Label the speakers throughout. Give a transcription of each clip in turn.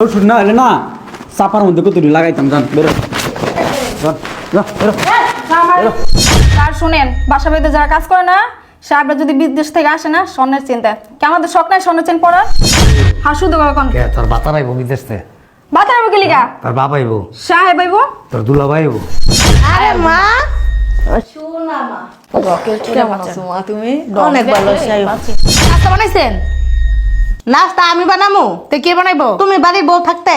Speaker 1: ওষুধ না হলে না চাপার মধ্যে কত লাগাইতাম জান বেরো। বেরো।
Speaker 2: আর শুনেন বাসা বাড়িতে যারা কাজ করে না সাহেবরা যদি বিদেশ থেকে আসে না স্বর্ণের চিন্তা কি আমাদের শখ নাই স্বর্ণের চেন পড়ার হাসু কখন
Speaker 3: কে তোর বাতার আইব বিদেশ থেকে?
Speaker 2: বাতার হবে গেলিগা
Speaker 3: তোর বাপ আইব।
Speaker 2: সাহেব আইব?
Speaker 3: তোর দুলাভাই আইব।
Speaker 4: আরে মা!
Speaker 5: আছো মা। তুমি?
Speaker 4: অনেক ভালো আছি
Speaker 5: নাস্তা বানাইছেন?
Speaker 4: নাস্তা আমি বানামু?
Speaker 5: তে কে বানাইবো?
Speaker 4: তুমি বাড়ির বউ থাকতে।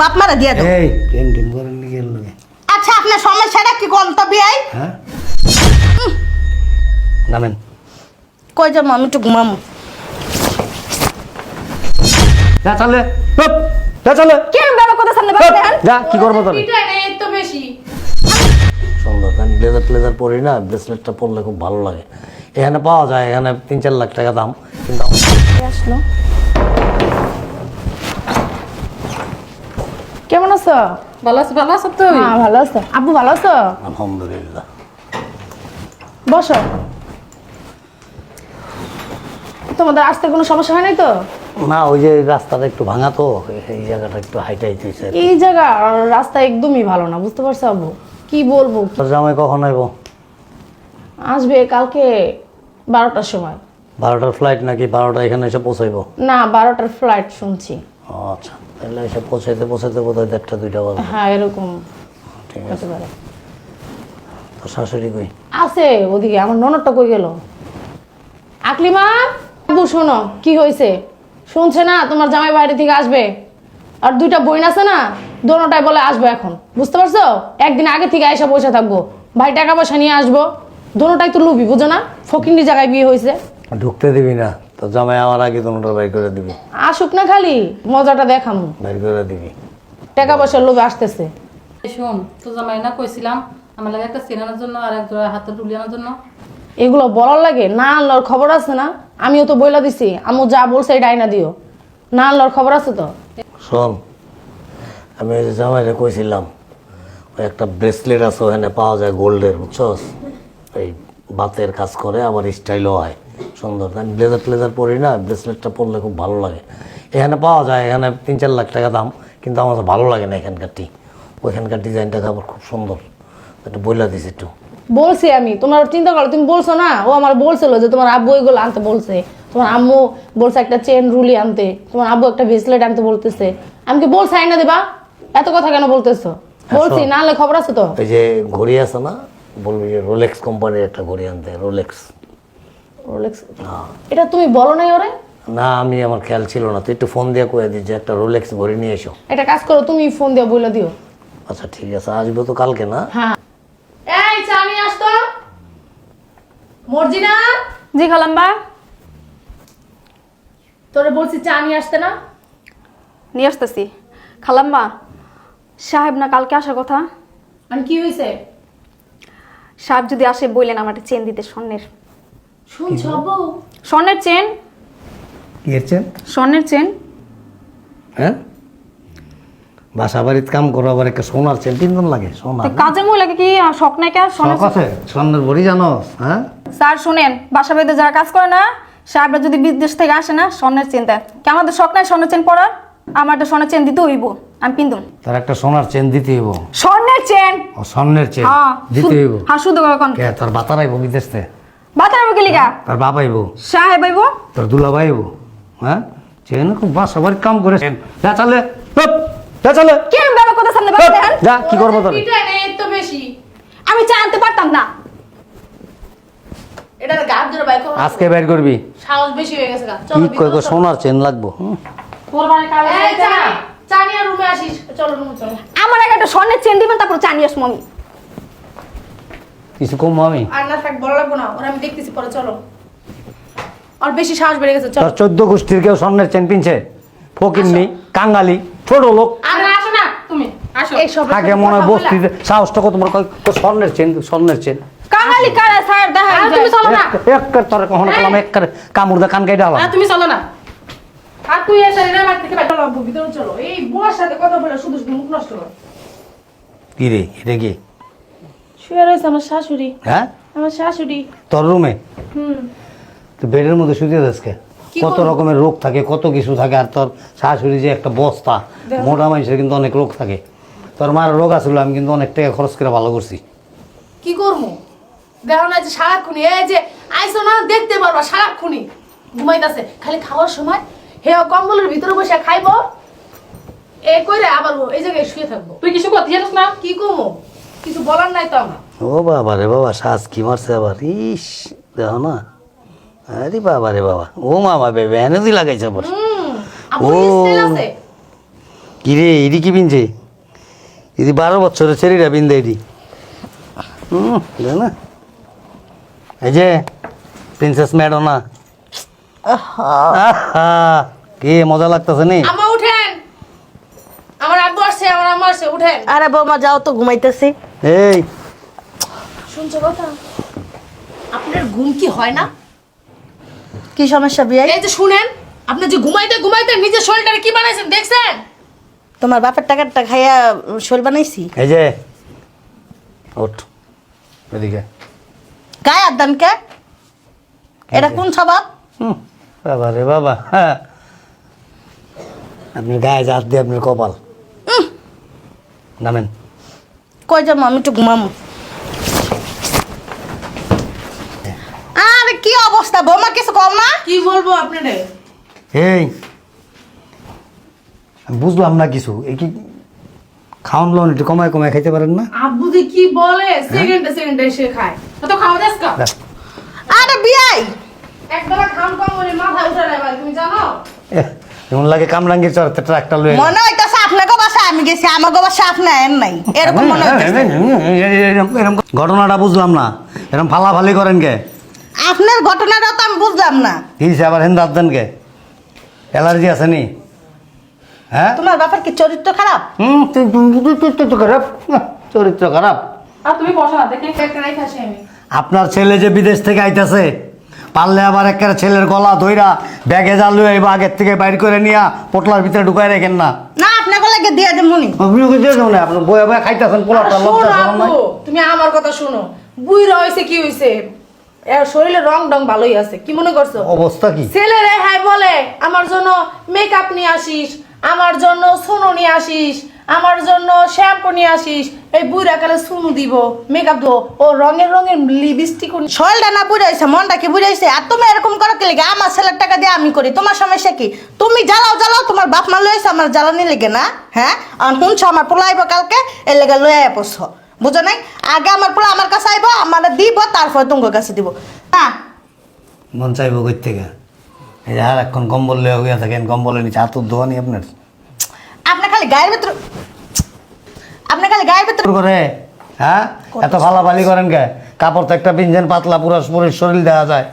Speaker 4: বাপ মারা দিয়া দাও।
Speaker 3: এই টেন টেন করে নিয়ে গেল
Speaker 4: আচ্ছা আপনার সমস্যাটা কি কোন তো বিয়াই?
Speaker 3: হ্যাঁ? নামেন।
Speaker 4: কই যাব? আমি একটু ঘুমামু।
Speaker 3: যা চলে হুপ, যা চলে
Speaker 2: কি আমি বাবা কথা সামনে বাবা দেখেন
Speaker 3: যা কি করব তোর
Speaker 5: তো বেশি।
Speaker 3: সুন্দর আমি ব্লেজার প্লেজার পরি না ব্রেসলেটটা পরলে খুব ভালো লাগে। এখানে পাওয়া যায় এখানে তিন চার লাখ টাকা দাম।
Speaker 2: আসলো।
Speaker 5: কেমন আছো?
Speaker 6: ভালো আছো ভালো আছো তুই
Speaker 5: হ্যাঁ ভালো আছো। আব্বু ভালো আছো?
Speaker 3: আলহামদুলিল্লাহ।
Speaker 5: বসো। তোমাদের আসতে কোনো সমস্যা হয় নাই তো?
Speaker 3: না ওই যে রাস্তাটা একটু ভাঙা তো এই জায়গাটা একটু হাইটাই হয়েছে
Speaker 5: এই জায়গা আর রাস্তা একদমই ভালো না বুঝতে পারছ আব্বু? কি বলব?
Speaker 3: জামাই কখন আইব?
Speaker 5: আসবে কালকে বারোটার সময়।
Speaker 3: বারোটার ফ্লাইট নাকি বারোটা এখানে এসে পৌঁছাইব?
Speaker 5: না বারোটার ফ্লাইট শুনছি।
Speaker 3: আচ্ছা। তাহলে এসে পৌঁছাইতে পৌঁছাইতে বোধ হয় দেড়টা দুইটা বাজবে।
Speaker 5: হ্যাঁ এরকম
Speaker 3: ঠিক আছে। শাশুড়ি কই?
Speaker 5: আছে ওদিকে আমার ননদটা কই গেল? আকলিমা শোনো কি হয়েছে শুনছে না তোমার জামাই বাইরে থেকে আসবে। আর দুইটা বইন আছে না দোনোটাই বলে আসব এখন। বুঝতে পারছ? একদিন আগে থেকে এসে বসে থাকব। ভাই টাকা পয়সা নিয়ে আসব। দোনোটাই তো লুবি বুঝো না? ফকিন্দি জায়গায় বিয়ে হয়েছে
Speaker 3: ঢুকতে দিবি না তো জামাই আমার আগে তোমরা বাইর করে দিবি।
Speaker 5: আসুক না খালি মজাটা দেখামু।
Speaker 3: বাইর করে দিবি।
Speaker 5: টাকা পয়সার লোভে আসতেছে।
Speaker 6: শোন তো জামাই না কইছিলাম আমার লাগে একটা চেনানোর জন্য আর এক জোড়া হাতে ডুলিয়ানোর জন্য।
Speaker 5: এগুলো বলার লাগে না আনলোর খবর আছে না? আমিও তো বইলা দিছি আমু যা বলছে এটা আইনা দিও। না আনলোর খবর আছে তো?
Speaker 3: শোন আমি ওই যে জামাইরে কইছিলাম ওই একটা ব্রেসলেট আছে ওখানে পাওয়া যায় গোল্ডের বুঝছস? এই বাতের কাজ করে আবার স্টাইলও হয়। সুন্দর। আমি ব্লেজার প্লেজার পরি না ব্রেসলেটটা পরলে খুব ভালো লাগে। এখানে পাওয়া যায় এখানে তিন চার লাখ টাকা দাম কিন্তু আমার ভালো লাগে না এখানকারটি ওইখানকার ডিজাইনটা আবার খুব সুন্দর। একটু বইলা দিস একটু।
Speaker 5: বলছি আমি তোমার চিন্তা করো তুমি বলছো না? ও আমার বলছিল যে তোমার আব্বু এগুলো আনতে বলছে। তোমার আম্মু বলছে একটা চেন রুলি আনতে। তোমার আব্বু একটা ব্রেসলেট আনতে বলতেছে। আমি কি বলছি আইনা দেবা? এত কথা কেন বলতেছো? বলছি না হলে খবর আছে তো?
Speaker 3: ওই যে ঘড়ি আছে না বলবি যে রোলেক্স কোম্পানির একটা ঘড়ি আনতে রোলেক্স
Speaker 5: রোলেক্স এটা তুমি বলো নাই ওরে?
Speaker 3: না আমি আমার খেয়াল ছিল না। তুই একটু ফোন দিয়ে কয়ে দিস যে একটা রোলেক্স ঘড়ি নিয়ে এসো।
Speaker 5: একটা কাজ করো তুমি ফোন দিয়ে বলে দিও।
Speaker 3: আচ্ছা ঠিক আছে আসব তো কালকে না?
Speaker 5: হ্যাঁ। এই চা নিয়ে আসতো মর্জিনা?
Speaker 2: জি খালাম্বা
Speaker 5: তোরে বলছি চা নিয়ে আসতে না?
Speaker 2: নিয়ে আসতেছি। খালাম্মা সাহেব না কালকে আসার কথা?
Speaker 5: মানে কি হয়েছে
Speaker 2: সাহেব যদি আসে বললেন আমার একটা চেন দিতে স্বর্ণের।
Speaker 5: আব্বু
Speaker 2: স্বর্ণের চেন।
Speaker 3: কি এসছেন
Speaker 2: স্বর্ণের চেন।
Speaker 3: হ্যাঁ? বাসা বাড়িতে কাম করো আবার একটা সোনার চেন তিনজন লাগে সোনার
Speaker 2: তো কাজে কি? আর শখ নাই কে স্বর্ণের
Speaker 3: শখ আছে? স্বর্ণের ঘড়ি জানোস হ্যাঁ?
Speaker 2: স্যার শুনেন বাসা বাড়িতে যারা কাজ করে না সাহেবরা যদি বিদেশ থেকে আসে না স্বর্ণের চিন্তা কি আমাদের শখ নাই স্বর্ণের চেন পড়ার আমার একটা স্বর্ণের চেন দিতে হইব আমি পিন্দুম
Speaker 3: তার একটা সোনার চেন দিতে হইব।
Speaker 2: স্বর্ণের চেন?
Speaker 3: ও স্বর্ণের চেন
Speaker 2: হ্যাঁ
Speaker 3: দিতে হইব।
Speaker 2: হ্যাঁ শুধু কখন
Speaker 3: কে তোর বিদেশ থেকে?
Speaker 2: বাতার হবে গেলিগা
Speaker 3: তোর বাপ আইব।
Speaker 2: সাহেব আইব
Speaker 3: তোর দুলাভাই আইব। হ্যাঁ? চেন খুব বাড়ির কাম করে। যা চলে। যা চলে।
Speaker 2: কি বাবা কথা সামনে বাবা
Speaker 3: যা কি করব তোর?
Speaker 5: তো বেশি।
Speaker 2: আমি চা পারতাম না।
Speaker 5: এটা গাছ ধরে বাইক
Speaker 3: আজকে বের করবি।
Speaker 5: সাহস বেশি হয়ে গেছে গা।
Speaker 3: কি কই কই সোনার চেন লাগবো হুম।
Speaker 5: তোর বাড়ি কাজ রুমে আসিস। চলো রুমে চলো।
Speaker 2: আমার একটা স্বর্ণের চেন দিবেন তারপর চা নিয়ে আসব আমি।
Speaker 3: কিছু কম আমি।
Speaker 5: আর না থাক বড় লাগবো না। ওরা আমি দেখতেছি পরে চলো। আর বেশি সাহস বেড়ে গেছে চলো।
Speaker 3: তোর চোদ্দ গোষ্ঠীর কেউ স্বর্ণের চেন পিনছে? ফকিরনি কাঙ্গালি ছোট লোক।
Speaker 5: আর আসো না তুমি। আসো। এই সব
Speaker 3: থাকে মনে হয় বস্তিতে সাহসটা কত কয় স্বর্ণের চেন স্বর্ণের চেন
Speaker 2: কাঙালি কারা স্যার দেখা
Speaker 5: তুমি চলো না।
Speaker 3: এক তোর কখনো কলাম এক কামড় দা কান আলাম।
Speaker 5: আর তুমি চলো না। আর তুই এসে রে আমার থেকে চলো ভিতরে চলো। এই বুয়ার সাথে কথা বলে শুধু শুধু মুখ নষ্ট করো।
Speaker 3: কি রে এটা কি?
Speaker 5: শুয়ে রয়েছে আমার শাশুড়ি।
Speaker 3: হ্যাঁ?
Speaker 5: আমার শাশুড়ি।
Speaker 3: তোর রুমে?
Speaker 5: হুম।
Speaker 3: তো বেডের মধ্যে শুতে আজকে।
Speaker 5: কি
Speaker 3: কত রকমের রোগ থাকে কত কিছু থাকে আর তোর শাশুড়ি যে একটা বস্তা মোটা মানুষের কিন্তু অনেক রোগ থাকে। তোর মার রোগ আসলে আমি কিন্তু অনেক টাকা খরচ করে ভালো করছি।
Speaker 5: কি করব? দেখো না যে সারাক্ষণই এই যে আইসো না দেখতে পারবা সারাক্ষণই। ঘুমাইতেছে খালি খাওয়ার সময় হে কম্বলের ভিতরে বসে খাইবো। এ কইরে আবার এই জায়গায় শুয়ে থাকব।
Speaker 6: তুই কিছু করতে জানিস না?
Speaker 5: কি কমো কিছু বলার নাই তো আমার।
Speaker 3: ও বাবা রে বাবা শ্বাস কি মারছে আবার? ইস দেখো না। আরে বাবা রে বাবা। ও মামা বেবে এনে লাগাইছে আবার। ও।
Speaker 5: স্টাইল
Speaker 3: কি রে ইডি কি পিনছে? ইদি বারো বছরের ছেলেরা পিনতে ইডি হুম দেখ না। এই যে প্রিন্সেস ম্যাডোনা আহা। কি মজা লাগতেছে নি?
Speaker 5: আমা উঠেন। আমার আব্বু আসছে আমার আম্মা আসছে উঠেন।
Speaker 4: আরে বৌমা যাও তো ঘুমাইতেছি।
Speaker 3: এই।
Speaker 5: শুনছো কথা? আপনার ঘুম কি হয় না?
Speaker 4: কি সমস্যা বিয়াই
Speaker 5: এই যে শুনেন আপনি যে ঘুমাইতে ঘুমাইতে নিজের শরীরটারে কি বানাইছেন দেখছেন?
Speaker 4: তোমার বাপের টাকাটা খাইয়া শোল বানাইছি?
Speaker 3: এই যে ওঠ এদিকে।
Speaker 4: গায়ে আদান কে? এটা কোন স্বভাব?
Speaker 3: হুম, বাবা রে বাবা হ্যাঁ। আপনার গায়ে জাত দিয়ে আপনার কপাল। নামেন।
Speaker 4: কই যাব আমি একটু ঘুমামো আরে কি অবস্থা বৌমা কিছু কম না?
Speaker 5: কি বলব আপনারে?
Speaker 3: এই বুঝলাম না কিছু। এই কি খাওয়ান লোন একটু কমায় কমায় খাইতে পারেন না?
Speaker 5: আব্বু যে কি বলে সেকেন্ডে সেকেন্ডে এসে খায়। তো খাওয়া দাস কা
Speaker 4: আরে বিয়াই!
Speaker 5: একবেলা খাম কম বলে মাথা উঠে ভাই, তুমি জানো?
Speaker 3: এমন লাগে কামরাঙ্গির চড়তে ট্রাকটা লয়ে
Speaker 4: মনে হইতেছে আপনাকে বাসা আমি গেছি আমাকে বাসা আপনি এর নাই। এরকম মনে হইতেছে।
Speaker 3: এরম- এরম- ঘটনাটা বুঝলাম না। এরকম ফালাফালি করেন কে?
Speaker 4: আপনার ঘটনাটা তো আমি বুঝলাম না।
Speaker 3: কি আবার হেন দাঁত দেন কে? অ্যালার্জি আছে নি? হ্যাঁ?
Speaker 4: তোমার বাপের কি চরিত্র খারাপ?
Speaker 3: হুম তুই- তুই- তুই- তুই- তুই তো খারাপ। চরিত্র খারাপ।
Speaker 6: আর তুমি বসো না দেখি
Speaker 5: একটা রেখে আসি আমি।
Speaker 3: আপনার ছেলে যে বিদেশ থেকে আইতাছে পারলে আবার একটা ছেলের গলা ধইরা ব্যাগে জাল এবার আগের থেকে বাইর করে নিয়া পোটলার ভিতরে ঢুকাই রেখেন না।
Speaker 4: না আপনাকে লাগে দিয়ে দেব মনি
Speaker 3: আপনি ওকে দিয়ে যাবেন আপনি বয়া বয়া খাইতাছেন পোলাটা
Speaker 5: শোনো
Speaker 3: লজ্জা শরম নাই?
Speaker 5: তুমি আমার কথা শুনো। বুইরা হইছে কি হইছে? এর শরীরে রং ডং ভালোই আছে কি মনে করছ?
Speaker 3: অবস্থা কি?
Speaker 5: ছেলেরে হ্যাঁ বলে আমার জন্য মেকআপ নিয়ে আসিস আমার জন্য সোনো নিয়ে আসিস আমার জন্য শ্যাম্পু নিয়ে আসিস। এই বুড়া কালে সুনু দিব মেকআপ দিব ও রঙের রঙের লিপস্টিক
Speaker 4: শরীরটা না বুঝাইছে মনটা কি বুঝাইছে? আর তুমি এরকম করো কি লেগে? আমার ছেলের টাকা দিয়ে আমি করি তোমার সমস্যা কি? তুমি জ্বালাও জ্বালাও তোমার বাপ মা লইছে আমার জ্বালানি লেগে না হ্যাঁ? আর শুনছো আমার পোলা আইব কালকে এর লেগে লই আয় পড়ছ। বুঝো নাই? আগে আমার পোলা আমার কাছে আইব আমার দিব তারপর তোমার কাছে দিব। হ্যাঁ
Speaker 3: মন চাইব কই থেকে। এই আর এখন কম্বল লয়ে হইয়া থাকেন কম্বলের নিচে হাত ধোয়ানি আপনার?
Speaker 4: আপনি খালি গায়ের ভিতর আপনি খালি গায়ের ভিতর
Speaker 3: করে হ্যাঁ? এত ফালাফালি করেন কে? কাপড় তো একটা পিনছেন পাতলা পুরো পুরো শরীর দেখা যায়।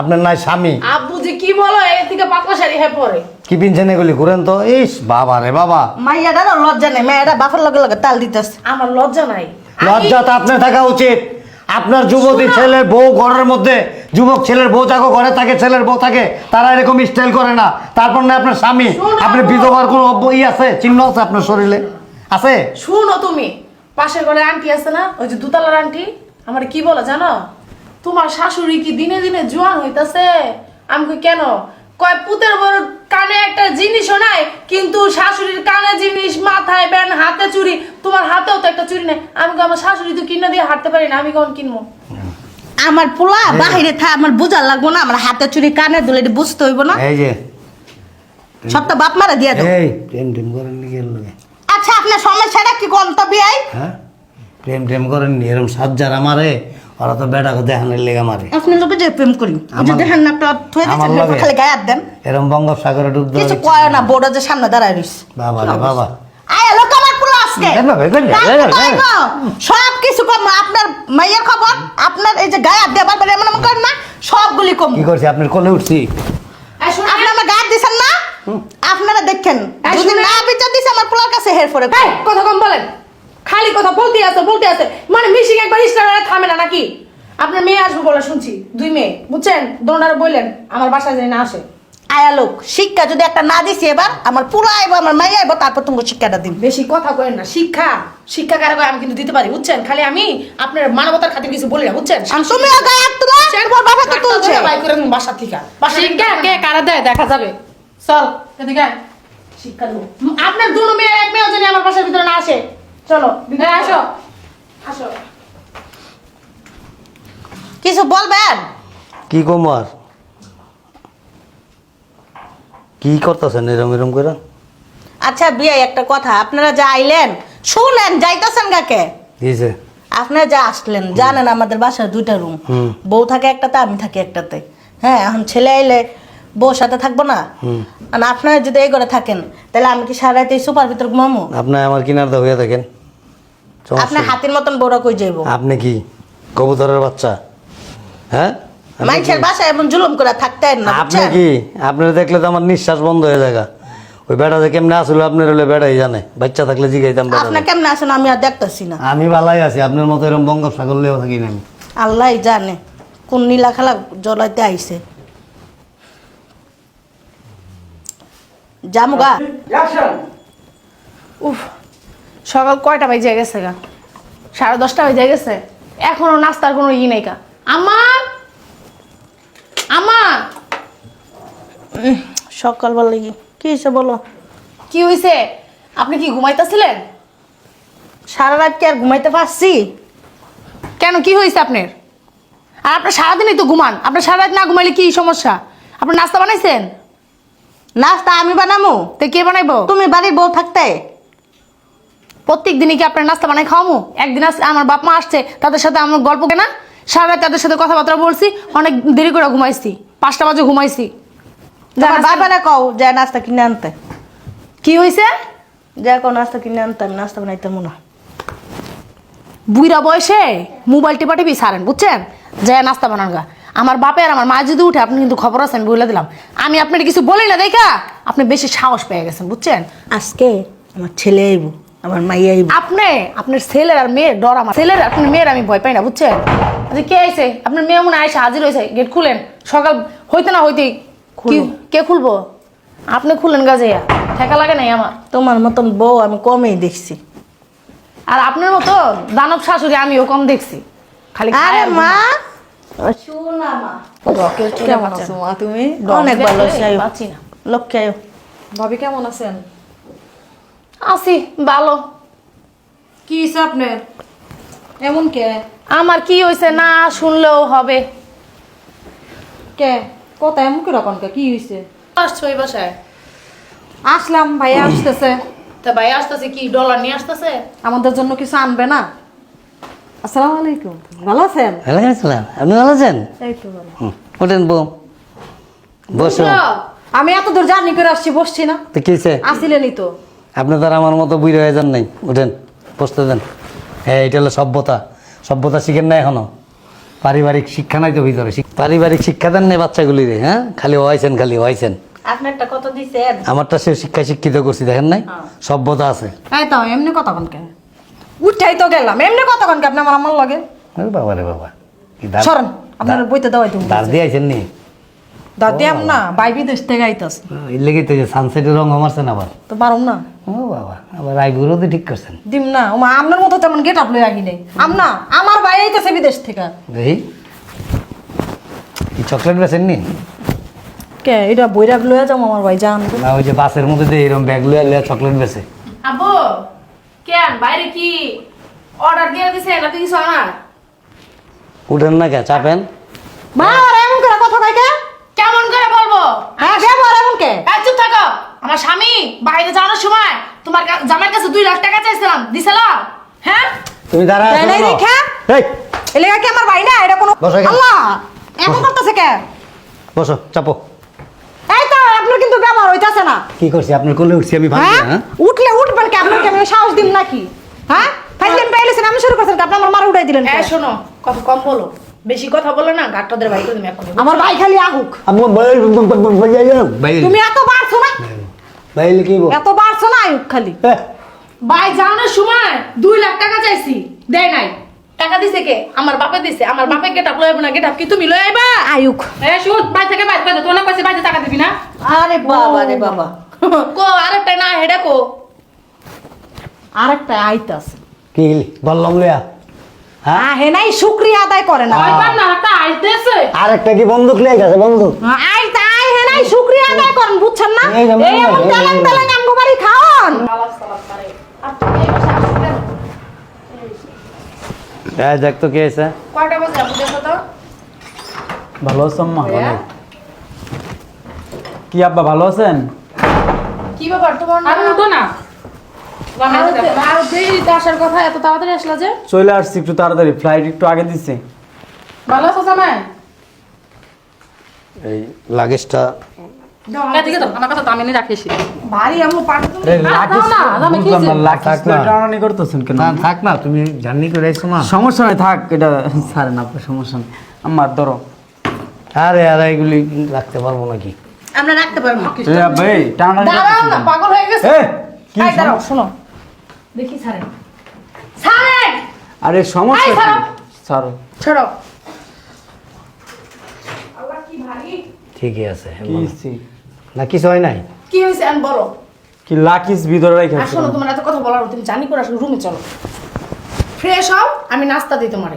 Speaker 3: আপনার নাই স্বামী।
Speaker 5: আব্বু যে কি বলো এর থেকে পাতলা শাড়ি হয়ে পরে।
Speaker 3: কি পিনছেন এগুলি? ঘুরেন তো। ইস বাবা রে বাবা।
Speaker 4: মাইয়াটার লজ্জা নেই। মেয়েটা বাপের লগে লগে তাল দিতেছে।
Speaker 5: আমার লজ্জা নাই।
Speaker 3: লজ্জা তো আপনার থাকা উচিত। আপনার যুবতী ছেলে বউ ঘরের মধ্যে যুবক ছেলের বউ যাকে ঘরে থাকে ছেলের বউ থাকে তারা এরকম স্টাইল করে না। তারপর না আপনার স্বামী
Speaker 5: শোনো।
Speaker 3: আপনি বিধবার কোনো ই আছে? চিহ্ন আছে আপনার শরীরে? আছে?
Speaker 5: শুনো তুমি। পাশের ঘরে আন্টি আছে না? ওই যে দুতলার আন্টি আমার কি বলে জানো? তোমার শাশুড়ি কি দিনে দিনে জোয়ান হইতাছে? আমি কেন? কয় পুতের বড় কানে একটা জিনিসও নাই কিন্তু শাশুড়ির কানে জিনিস মাথায় ব্যান হাতে চুরি তোমার হাতেও তো একটা চুরি নেই। আমি আমার শাশুড়ি তো কিনে দিয়ে হাঁটতে পারি না আমি কখন কিনবো?
Speaker 4: আমার পোলা বাহিরে থা আমার বুঝা লাগবো না আমার হাতে চুরি কানে দুলে বুঝতে হইব না।
Speaker 3: এই যে।
Speaker 4: সব তো বাপ মারা দিয়ে
Speaker 3: এই প্রেম টেম করেন নি গেল
Speaker 4: আচ্ছা আপনার সমস্যাটা কি কোন তো বিয়াই
Speaker 3: হ্যাঁ? প্রেম টেম করেন নি এরকম সাত যারা মারে ওরা তো বেটাকে দেখানোর লেগে মারে।
Speaker 4: আপনি লোকে যে প্রেম করি ওই যে দেখেন না একটা থুয়ে দিচ্ছেন খালি গায়ে হাত দেন।
Speaker 3: এরকম বঙ্গোপসাগরে ডুব
Speaker 4: কিছু কয় না বড় যে সামনে দাঁড়ায় রইছে।
Speaker 3: বাবা বাবা
Speaker 4: আয় লোক আমার পুরো আজকে। সব কিছু কম আপনার মাইয়ের খবর আপনার এই যে গায়ে হাত দিয়ে এমন এমন করেন না সবগুলি কম।
Speaker 3: কি করছি? আপনার কোলে উঠছি।
Speaker 4: আপনি আমার গায়ে দিছেন না? আপনারা দেখেন যদি না বিচার দিছে আমার পোলার কাছে হের ফরে
Speaker 5: কথা কম বলেন। খালি কথা বলতে আছে বলতে আছে। মানে মিশিং একবার স্টার থামে না নাকি? আপনার মেয়ে আসবে বলে শুনছি দুই মেয়ে বুঝছেন? দোনার বললেন আমার বাসায় যাই না আসে।
Speaker 4: আয়া লোক শিক্ষা যদি একটা না দিছি এবার আমার পুরো আইব আমার মাই আইব তারপর তুমি শিক্ষাটা দিন
Speaker 5: বেশি কথা কয়েন না শিক্ষা। শিক্ষা কারে কয় আমি কিন্তু দিতে পারি বুঝছেন? খালি আমি আপনার মানবতার খাতির কিছু বলি না বুঝছেন?
Speaker 4: তুমি গায়ে হাত তুলো তোমার বাবা তো তুলছে।
Speaker 5: বাই করে দিন বাসা থেকে। বাসা
Speaker 6: শিক্ষা কে কারা দেয় দেখা যাবে। চল এদিকে
Speaker 5: শিক্ষা দেবো আপনার দুটো মেয়ে এক মেয়েও জানি আমার বাসার ভিতরে না আসে চলো
Speaker 6: এই আসো।
Speaker 5: আসো।
Speaker 4: কিছু বলবেন?
Speaker 3: কি কমার? কি করতেছেন এরম এরম করে?
Speaker 4: আচ্ছা বিয়ে একটা কথা আপনারা যা আইলেন শুনেন যাইতেছেন কাকে?
Speaker 3: দিয়েছে
Speaker 4: আপনারা যা আসলেন জানেন আমাদের বাসায় দুইটা রুম
Speaker 3: হুম।
Speaker 4: বউ থাকে একটাতে আমি থাকি একটাতে। হ্যাঁ এখন ছেলে আইলে বউর সাথে থাকব না। আর আপনারা যদি এই করে থাকেন তাহলে আমি কি সারা রাতে সুপার ভিতর ঘুমামো?
Speaker 3: আপনি আমার কিনার দা হয়ে থাকেন। সমস্যা
Speaker 4: আপনার হাতির মতন বড় কই যাইব?
Speaker 3: আপনি কি? কবুতরের বাচ্চা? হ্যাঁ? আপনি
Speaker 4: মানুষের? বাসায় এমন জুলুম করে থাকতে না
Speaker 3: আপনি কি? আপনার দেখলে তো আমার নিঃশ্বাস বন্ধ হয়ে যায় ওই বেটা যে কেমনে আসলে আপনার হলে বেড়াই জানে। বাচ্চা থাকলে জিগাইতাম
Speaker 4: কেমন আছেন আমি আর দেখতেছি না।
Speaker 3: আমি ভালাই আছি আপনার মতো এরকম বঙ্গোপসা করলেও থাকি না আমি।
Speaker 4: আল্লাহ জানে কোন নীলা খেলা জলাইতে আইছে। জামুগা
Speaker 5: উফ সকাল কয়টা বাজে গেছে গা? সাড়ে দশটা বাজে গেছে। এখনও নাস্তার কোনো ই নাই কা আমার আমার
Speaker 4: সকালবেলা কি? কি হয়েছে বলো?
Speaker 5: কি হয়েছে? আপনি কি ঘুমাইতেছিলেন?
Speaker 4: সারা রাত কি আর ঘুমাইতে পারছি?
Speaker 5: কেন? কি হয়েছে আপনার? আর আপনার সারাদিনই তো ঘুমান। আপনার সারা রাত না ঘুমাইলে কি সমস্যা? আপনি নাস্তা বানাইছেন?
Speaker 4: নাস্তা আমি বানামু।
Speaker 5: তো কে বানাইবো?
Speaker 4: তুমি বাড়ির বউ থাকতে।
Speaker 5: প্রত্যেক দিনই কি আপনার নাস্তা বানাই খাওয়ামু? একদিন আসছে আমার বাপ মা আসছে তাদের সাথে আমার গল্প কেনা? সারা রাত তাদের সাথে কথাবার্তা বলছি অনেক দেরি করে ঘুমাইছি পাঁচটা বাজে ঘুমাইছি।
Speaker 4: তোমার কও যে নাস্তা কিনে আনতে।
Speaker 5: কি হয়েছে
Speaker 4: যা কও নাস্তা কিনে আনতে আমি নাস্তা বানাইতাম না।
Speaker 5: বুইরা বয়সে মোবাইল টিপা টিপি সারেন বুঝছেন? যে নাস্তা বানান গা আমার বাপে আর আমার মা যদি উঠে আপনি কিন্তু খবর আছে আমি বলে দিলাম। আমি আপনার কিছু বলি না দেখা? আপনি বেশি সাহস পেয়ে গেছেন বুঝছেন?
Speaker 4: আজকে আমার ছেলে আইব আমার মাই আইব।
Speaker 5: আপনি আপনার ছেলের আর মেয়ের ডর আমার। ছেলের আপনার মেয়ের আমি ভয় পাই না বুঝছেন? আচ্ছা কে আইছে? আপনার মেয়ে মনে আইসে হাজির হয়েছে গেট খুলেন। সকাল হইতে না হইতেই কি কে খুলবো? আপনি খুলেন গাজিয়া ঠেকা লাগে নাই আমার।
Speaker 4: তোমার মতন বউ আমি কমেই দেখছি।
Speaker 5: আর আপনার মতো দানব শাশুড়ি আমিও কম দেখছি। খালি
Speaker 4: আরে মা!
Speaker 5: শোনা মা।
Speaker 7: কেমন আছো মা তুমি?
Speaker 4: অনেক ভালো আছি
Speaker 5: বাঁচি না।
Speaker 4: লক্ষ্যে আয়ো
Speaker 7: ভাবি কেমন আছেন?
Speaker 5: আছি ভালো।
Speaker 7: কি আপনার? এমন কে?
Speaker 5: আমার কি হয়েছে না শুনলেও হবে।
Speaker 7: কে? কথা এমন করে কে? কি হয়েছে
Speaker 5: আসছো এই বাসায়।
Speaker 7: আসলাম ভাইয়া আসতেছে।
Speaker 5: তা ভাই আসতেছে কি ডলার নিয়ে আসতেছে?
Speaker 7: আমাদের জন্য কিছু আনবে না? আসসালামু আলাইকুম। ভালো আছেন?
Speaker 3: ভালো আছিলাম আপনি ভালো আছেন?
Speaker 7: এই তো ভালো।
Speaker 3: হুম, ওঠেন বউ। বসো।
Speaker 7: আমি এত দূর জার্নি করে আসছি বসছি না।
Speaker 3: তো কিসে
Speaker 7: আসিলেনই তো।
Speaker 3: আপনি তো আর আমার মতো বুড়ি হয়ে যান নাই। উঠেন বসতে দেন। হ্যাঁ এটা হলো সভ্যতা। সভ্যতা শিখেন না এখনও। পারিবারিক শিক্ষা নাই তো ভিতরে। পারিবারিক শিক্ষা দেন নাই বাচ্চাগুলি রে হ্যাঁ? খালি হয়েছেন খালি হয়েছেন
Speaker 4: আপনি একটা কত দিছেন?
Speaker 3: আমারটা সে শিক্ষায় শিক্ষিত করছি দেখেন নাই? সভ্যতা আছে।
Speaker 7: এই তো এমনি কথা কনকে উঠাই তো গেলাম এমনি কথা কনকে আপনি আমার আমার লগে?
Speaker 3: বাবা রে বাবা। কি দাঁড়-
Speaker 7: সরেন আপনার বইতে দেওয়াই তুমি
Speaker 3: দাঁড় দিয়ে আইছেন নি?
Speaker 7: দাদি আম না বাই বিদেশ থেকে আইতাস।
Speaker 3: এর লেগে তো যে সানসেটের রং মারছেন আবার।
Speaker 7: তো পারুম না।
Speaker 3: ও বাবা আবার আইবুড়ো তো ঠিক করছেন।
Speaker 7: দিম না ও মা আপনার মতো তেমন গেট আপ লই আহি নেই। আম না আমার ভাই আইতাছে বিদেশ থেকে।
Speaker 3: এই চকলেট বেছেন নি?
Speaker 7: কে এটা বইরা লইয়া যাও আমার ভাই জান।
Speaker 3: না ওই যে বাসের মধ্যে দিয়ে এরকম ব্যাগ লইয়া লইয়া চকলেট বেছে
Speaker 5: আব্বু কেন বাইরে কি? অর্ডার দিয়ে দিছে নাকি কিছু আনার?
Speaker 3: উঠেন না কে চাপেন
Speaker 7: মা আর এমন করে কথা কয় কে
Speaker 5: কেমন করে বলব
Speaker 7: হ্যাঁ ব্যবহার এমন কে
Speaker 5: এই চুপ থাকো আমার স্বামী বাইরে যাওয়ার সময় তোমার কা- জামাইয়ের কাছে দুই লাখ টাকা চাইছিলাম। দিছিলাম হ্যাঁ?
Speaker 3: তুমি দাঁড়া
Speaker 7: তাই নাই দেখা? এলাকা কি আমার ভাই না? এটা কোনো
Speaker 3: বসো এখানে।
Speaker 7: আল্লাহ! এমন করতেছে কে?
Speaker 3: বসো চাপো।
Speaker 7: এই তো আপনার কিন্তু ব্যবহার হইতাছে না।
Speaker 3: কি করছি? আপনার কোলে উঠছি আমি ভাবছি
Speaker 7: হ্যাঁ?
Speaker 3: হ্যাঁ?
Speaker 7: উঠলে উঠবেন কি? আমি সাহস দিন নাকি? হ্যাঁ? ফাইলেন পাইলেছেন আমি শুরু করছেন আপনি আমার মারা উঠাই দিলেন?
Speaker 5: এই শোনো কথা কম বলো। বেশি কথা বলে না গাট্টাদের বাড়ি করে তুমি এখন
Speaker 7: আমার ভাই খালি আহুক।
Speaker 3: ভাই
Speaker 7: তুমি এত বাড়ছো না?
Speaker 3: কি বল
Speaker 7: এত বাড়ছো না খালি।
Speaker 5: ভাই সময় দুই লাখ টাকা চাইছি। দেয় নাই। টাকা দিছে কে? আমার বাপে দিছে। আমার বাপে গেটাপ লইব না গেটাপ কি তুমি লই আইবা?
Speaker 7: আয়ুক
Speaker 6: এ শুন থেকে করে কইছে টাকা দিবি না?
Speaker 4: আরে বাবা রে বাবা।
Speaker 5: কো আরেকটা না হেডা কো।
Speaker 7: আরেকটা আইতাস
Speaker 3: কি বললাম লিয়া হ্যাঁ?
Speaker 7: আহে নাই শুক্রিয়া আদায় করে না।
Speaker 6: ওই পার আইতেছে।
Speaker 3: আর কি বন্দুক লিয়ে গেছে বন্দুক
Speaker 7: আই নাই শুক্রিয়া আদায় করেন বুঝছেন না?
Speaker 3: এই
Speaker 7: এমন
Speaker 3: এই যে-
Speaker 7: তেলেন তেলেন আমগো বাড়ি খাওন
Speaker 5: আর তুমি এই বসে আসছো কেন?
Speaker 1: এই দেখ তো কে আছে
Speaker 5: কয়টা বাজে আপু দেখো তো।
Speaker 1: ভালো আছো আম্মা কি আব্বা ভালো আছেন?
Speaker 5: কি ব্যাপার তোমার না
Speaker 6: উঠো না।
Speaker 5: আসার কথা এত তাড়াতাড়ি আসলা যে?
Speaker 1: চলে আসছি একটু তাড়াতাড়ি। ফ্লাইট একটু আগে দিচ্ছে
Speaker 6: ভালো আছো জামাই?
Speaker 3: এই লাগেজটা
Speaker 1: সমস্যা নাই থাক এটা ছাড়েন আপনার সমস্যা নেই। আমার ধরো।
Speaker 3: আরে আর এইগুলি রাখতে পারব নাকি?
Speaker 4: আমরা রাখতে পারব।
Speaker 5: দাঁড়াও না পাগল হয়ে গেছে।
Speaker 1: কি
Speaker 5: দাঁড়াও শোনো। দেখি ছাড়েন ছাড়েন
Speaker 1: আরে সমস্যা
Speaker 5: ছাড়ো।
Speaker 1: ছাড়ো
Speaker 5: ছাড়ো আল্লাহ কি ভারী
Speaker 3: ঠিকই আছে
Speaker 1: হইছে?
Speaker 3: না কিছু হয় নাই?
Speaker 5: কি হয়েছে আমি বলো।
Speaker 1: কি লাকিস ভিতরে রেখে
Speaker 5: শোনো তোমার এত কথা বলার তুমি জানি করে আসলে রুমে চলো। ফ্রেশ হও আমি নাস্তা দিই তোমারে।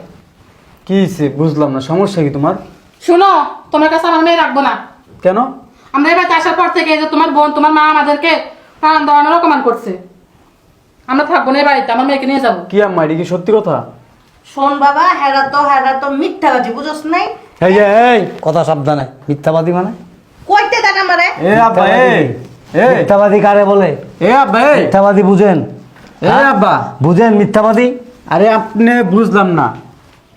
Speaker 1: কি হইছে? বুঝলাম না সমস্যা কি তোমার?
Speaker 6: শুনো তোমার কাছে আমার মেয়ে রাখব না।
Speaker 1: কেন?
Speaker 6: আমরা এবার আসার পর থেকে এই যে তোমার বোন তোমার মা আমাদেরকে টান দেওয়ানোর অপমান করছে। আমরা থাকব না এই বাড়িতে আমার মেয়েকে নিয়ে যাব।
Speaker 1: কি আম্মা এটা কি সত্যি কথা?
Speaker 4: শোন বাবা হেরা তো হেরা তো মিথ্যাবাজি বুঝোস নাই?
Speaker 3: এই যে এই। কথা সাবধানে মিথ্যাবাদী মানে?
Speaker 4: কইতে দেন আমারে।
Speaker 1: এ আব্বা
Speaker 3: মিথ্যাবাদী কারে বলে?
Speaker 1: এ আব্বা এ
Speaker 3: মিথ্যাবাদী বুঝেন।
Speaker 1: এ আব্বা।
Speaker 3: বুঝেন মিথ্যাবাদী?
Speaker 1: আরে আপনি বুঝলাম না।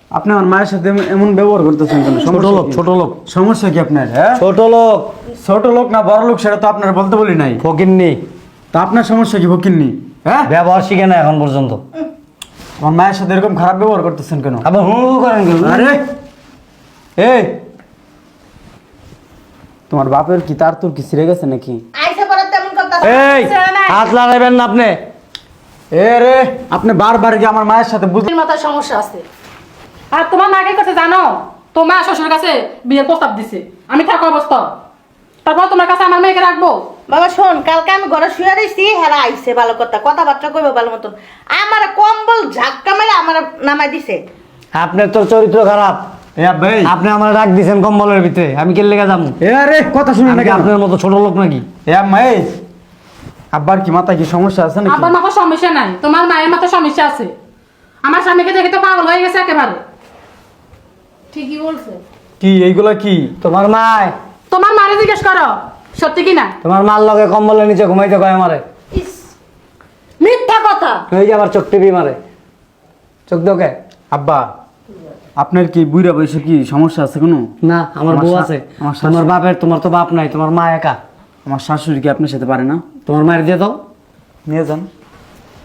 Speaker 1: আপনি আমার মায়ের সাথে এমন- ব্যবহার করতেছেন কেন?
Speaker 3: ছোট
Speaker 1: সমস্যা
Speaker 3: লোক
Speaker 1: কি?
Speaker 3: ছোট লোক।
Speaker 1: সমস্যা কি আপনার হ্যাঁ?
Speaker 3: ছোট লোক।
Speaker 1: ছোট লোক না বড় লোক সেটা তো আপনার বলতে বলি নাই।
Speaker 3: ফকিননি।
Speaker 1: তা আপনার সমস্যা কি ভকিননি হ্যাঁ?
Speaker 3: ব্যবহার শিখে না এখন পর্যন্ত।
Speaker 1: আমার মায়ের সাথে এরকম খারাপ ব্যবহার করতেছেন কেন?
Speaker 3: আবার হু হু করেন কেন?
Speaker 1: আরে এই! তোমার বাপের কি তার তোর কি ছিঁড়ে গেছে নাকি?
Speaker 4: আইসা পড়া তেমন কথা
Speaker 3: এই! হাত লড়াইবেন না আপনি।
Speaker 1: এ রে আপনি বারবার কি আমার মায়ের সাথে বুঝ
Speaker 5: বুদ্ধির মাথায় সমস্যা আছে।
Speaker 6: আর তোমার কাছে জানো? তোমার শ্বশুর কাছে বিয়ের প্রস্তাব দিছে। আমি থাকা অবস্থা। তারপর তোমার কাছে আমার মেয়েকে রাখব।
Speaker 4: বাবা শোন কালকে আমি ঘরে শুয়ে রইছি হেরা আইছে ভালো কথা কথাবার্তা কইবে ভালো মতন। আমার কম্বল ঝাক্কা মেরে আমার নামাই দিছে।
Speaker 3: আপনার তোর চরিত্র খারাপ।
Speaker 1: এ ভাই
Speaker 3: আপনি আমার ডাক দিছেন কম্বলের ভিতরে আমি কেলে লেগে যাব?
Speaker 1: এ আরে কথা শুনি
Speaker 3: কি আপনার মতো ছোট লোক নাকি?
Speaker 1: এ আম্মা আব্বার কি মাথায় কি সমস্যা আছে নাকি?
Speaker 6: আব্বার মাথার সমস্যা নাই তোমার মায়ের মাথার সমস্যা আছে। আমার স্বামীকে দেখে তো পাগল হয়ে গেছে একেবারে।
Speaker 5: ঠিকই বলছে।
Speaker 1: কি এইগুলা কি?
Speaker 3: তোমার মায়?
Speaker 6: তোমার মারে জিজ্ঞেস করো সত্যি কি না
Speaker 3: তোমার মার লগে কম্বলের নিচে ঘুমাইতে কয় মারে
Speaker 4: মিথ্যা কথা।
Speaker 3: ওই যে আবার চোখ টিপি মারে। চোখ দোকে।
Speaker 1: আব্বা আপনার কি বুড়া বয়সে কি? সমস্যা আছে কোনো?
Speaker 3: না আমার বউ আছে।
Speaker 1: আমার
Speaker 3: তোমার বাপের তোমার তো বাপ নাই তোমার মা একা।
Speaker 1: আমার শাশুড়ি কি আপনার সাথে পারে না?
Speaker 3: তোমার মায়ের দিয়ে দাও।
Speaker 1: নিয়ে যান।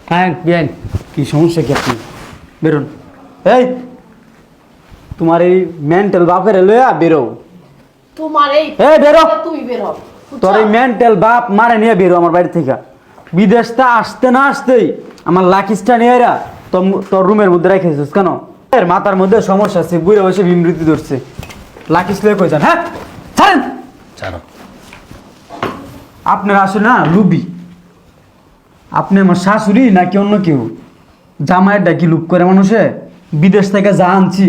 Speaker 3: হ্যাঁ বিয়াইন
Speaker 1: কি সমস্যা কি আপনি বেরোন। এই! তোমার এই মেন্টাল বাপের লইয়া বেরো।
Speaker 5: তোমার এই
Speaker 1: এই বেরো।
Speaker 5: তুমি বের। হও
Speaker 1: তোর এই মেন্টাল বাপ মারে নিয়ে বেরো আমার বাড়ি থেকে। বিদেশটা আসতে না আসতেই আমার লাকিসটা নিয়ে এরা তোর- তোর রুমের মধ্যে রেখেছিস কেন? মাথার মধ্যে সমস্যা আছে বুড়ে বসে বিমৃতি ধরছে। লাকিস লয়ে কই যান হ্যাঁ? ছাড়েন!
Speaker 3: ছাড়ো।
Speaker 1: আপনার আসলে না লুবি। আপনি আমার শাশুড়ি নাকি অন্য কেউ? জামাইয়ের ডাকি লুপ করে মানুষে বিদেশ থেকে যা আনছি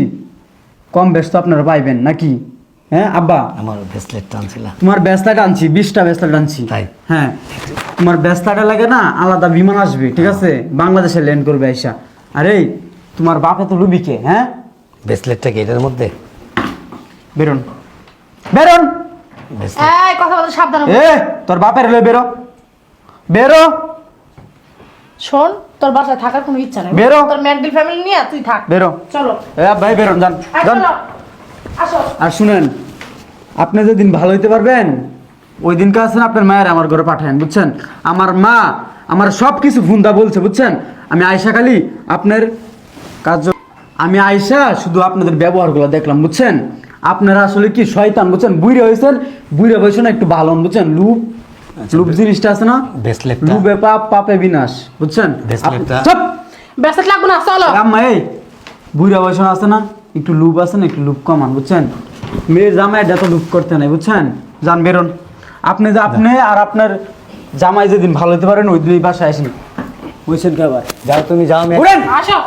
Speaker 1: কম ব্যস্ত আপনারা পাইবেন নাকি? হ্যাঁ আব্বা?
Speaker 3: আমার ব্রেসলেট টানছিলা
Speaker 1: তোমার ব্যস্তাটা আনছি বিশটা ব্যস্তাটা আনছি।
Speaker 3: তাই?
Speaker 1: হ্যাঁ তোমার ব্যস্তাটা লাগে না আলাদা বিমান আসবে ঠিক আছে? বাংলাদেশে ল্যান্ড করবে আইসা। আরে তোমার বাপে তো লুবিকে হ্যাঁ?
Speaker 3: ব্রেসলেটটা কি এটার মধ্যে?
Speaker 1: বেরোন। বেরোন!
Speaker 5: এই কথা বলতে সাবধান হও।
Speaker 1: এ তোর বাপের লয়ে বেরো। বেরো।
Speaker 5: শোন তোর বাসায় থাকার কোনো ইচ্ছা নেই।
Speaker 1: বেরো।
Speaker 5: তোর মেন্টাল ফ্যামিলি নিয়ে তুই থাক।
Speaker 1: বেরো।
Speaker 5: চলো।
Speaker 1: এ ভাই বেরোন যান। যান।
Speaker 5: আসো।
Speaker 1: আর শুনেন আপনি যেদিন ভালো হইতে পারবেন ওই দিনকে আছেন আপনার মায়ের আমার ঘরে পাঠান বুঝছেন? আমার মা আমার সব কিছু ফুন্দা বলছে বুঝছেন? আমি আয়সা খালি আপনার কাজ আমি আয়সা শুধু আপনাদের ব্যবহারগুলো দেখলাম বুঝছেন? আপনারা আসলে কি শয়তান বুঝছেন? বুড়ে হয়েছেন বুড়ে বয়সে না একটু ভালো বুঝছেন? লুপ লুপ জিনিসটা আছে না? লুপে পাপ পাপে বিনাশ বুঝছেন?
Speaker 3: ব্রেসলেটটা-
Speaker 1: চুপ!
Speaker 6: ব্যাসেট লাগবো না চলো।
Speaker 1: আম্মা এই বুড়া বয়স আছে না? একটু লুপ আছে না একটু লুপ কমান বুঝছেন? মেয়ের জামাই যত লুপ করতে নাই বুঝছেন? যান বেরোন। আপনি যে আপনি আর আপনার জামাই যেদিন ভালো হতে পারেন ওই দুই বাসায় আসেন। বুঝছেন কি আবার?
Speaker 3: যাও তুমি যাও
Speaker 6: আসো।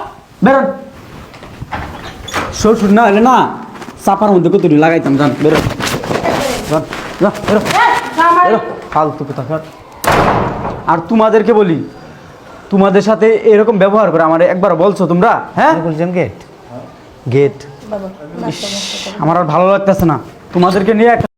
Speaker 1: বেরোন। শ্বশুর না হলে না চাপার মধ্যে কত লাগাইতাম যান বেরো। বেরো বেরো ফালতু কথা কর। আর তোমাদেরকে বলি তোমাদের সাথে এরকম ব্যবহার করে আমার একবার বলছো তোমরা হ্যাঁ?
Speaker 3: বলছেন গেট? গেট।
Speaker 1: আমার আর ভালো লাগতেছে না। তোমাদেরকে নিয়ে একটা